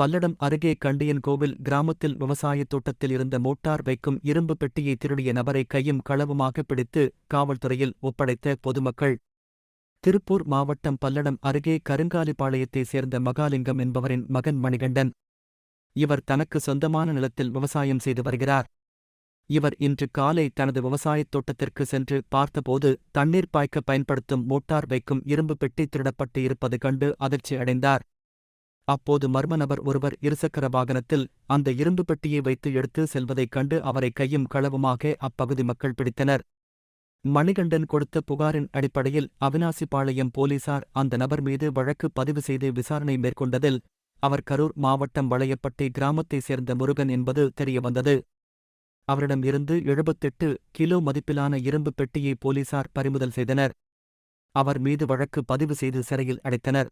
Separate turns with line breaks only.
பல்லடம் அருகே கண்டியன்கோவில் கிராமத்தில் விவசாயத் தோட்டத்தில் இருந்த மோட்டார் வைக்கும் இரும்பு பெட்டியை திருடிய நபரை கையும் களவுமாக பிடித்து காவல்துறையில் ஒப்படைத்த பொதுமக்கள். திருப்பூர் மாவட்டம் பல்லடம் அருகே கருங்காலிப்பாளையத்தைச் சேர்ந்த மகாலிங்கம் என்பவரின் மகன் மணிகண்டன். இவர் தனக்கு சொந்தமான நிலத்தில் விவசாயம் செய்து வருகிறார். இவர் இன்று காலை தனது விவசாயத் தோட்டத்திற்கு சென்று பார்த்தபோது தண்ணீர் பாய்க்க பயன்படுத்தும் மோட்டார் வைக்கும் இரும்பு பெட்டி திருடப்பட்டு இருப்பது கண்டு அதிர்ச்சி அடைந்தார் அப்போது மர்ம நபர் ஒருவர் இருசக்கர வாகனத்தில் அந்த இரும்பு பெட்டியை வைத்து எடுத்து செல்வதைக் கண்டு அவரை கையும் களவுமாக அப்பகுதி மக்கள் பிடித்தனர். மணிகண்டன் கொடுத்த புகாரின் அடிப்படையில் அவினாசிபாளையம் போலீசார் அந்த நபர் மீது வழக்கு பதிவு செய்து விசாரணை மேற்கொண்டதில் அவர் கரூர் மாவட்டம் வளையப்பட்டி கிராமத்தைச் சேர்ந்த முருகன் என்பது தெரியவந்தது. அவரிடம் இருந்து எழுபத்தெட்டு கிலோ மதிப்பிலான இரும்பு பெட்டியை போலீசார் பறிமுதல் செய்தனர். அவர் மீது வழக்கு பதிவு செய்து சிறையில் அடைத்தனர்.